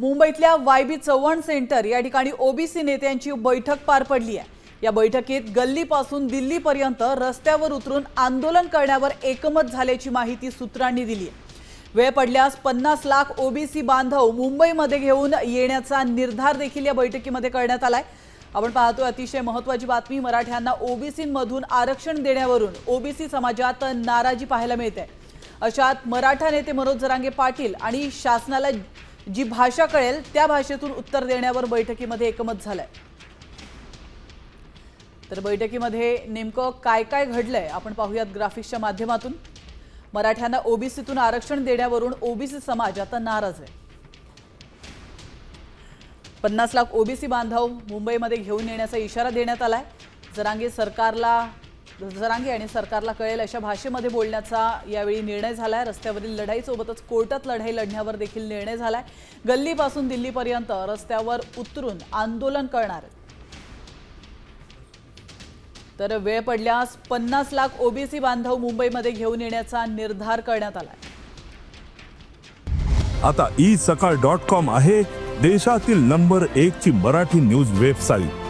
मुंबईतल्या Y B Chavan centre या ठिकाणी ओबीसी नेत्यांची बैठक पार पडली आहे. या बैठकीत गल्लीपासून दिल्लीपर्यंत रस्त्यावर उतरून आंदोलन करण्यावर एकमत झाल्याची माहिती सूत्रांनी दिली आहे. वेळ पडल्यास पन्नास लाख ओबीसी बांधव मुंबईमध्ये घेऊन येण्याचा निर्धार देखील या बैठकीमध्ये करण्यात आलाय. आपण पाहतो अतिशय महत्वाची बातमी मराठ्यांना ओबीसीमधून आरक्षण देण्यावरून ओबीसी समाजात नाराजी पाहायला मिळते. अशात मराठा नेते मनोज जरांगे पाटील आणि शासनाला जी भाषा कळेल त्या भाषेतून उत्तर देण्यावर बैठकीमध्ये एकमत झालंय. तर बैठकीमध्ये नेमकं काय काय घडलंय आपण पाहूयात ग्राफिक्सच्या माध्यमातून. मराठ्यांना ओबीसीतून आरक्षण देण्यावरून ओबीसी समाज आता नाराज आहे. पन्नास लाख ओबीसी बांधव मुंबईमध्ये घेऊन येण्याचा इशारा देण्यात आलाय. जरांगे सरकारला जरांगे आणि सरकारला कळेल अशा भाषेमध्ये बोलण्याचा यावेळी निर्णय झालाय. रस्त्यावरील लढाईसोबतच कोर्टात लढाई लढण्यावर देखील निर्णय झालाय. गल्लीपासून दिल्लीपर्यंत रस्त्यावर उतरून आंदोलन करणार आहेत. तर वेळ पडल्यास पन्नास लाख ओबीसी बांधव मुंबईमध्ये घेऊन येण्याचा निर्धार करण्यात आलाय. आता ई सकाळ डॉट कॉम आहे देशातील नंबर एक ची मराठी न्यूज वेबसाईट.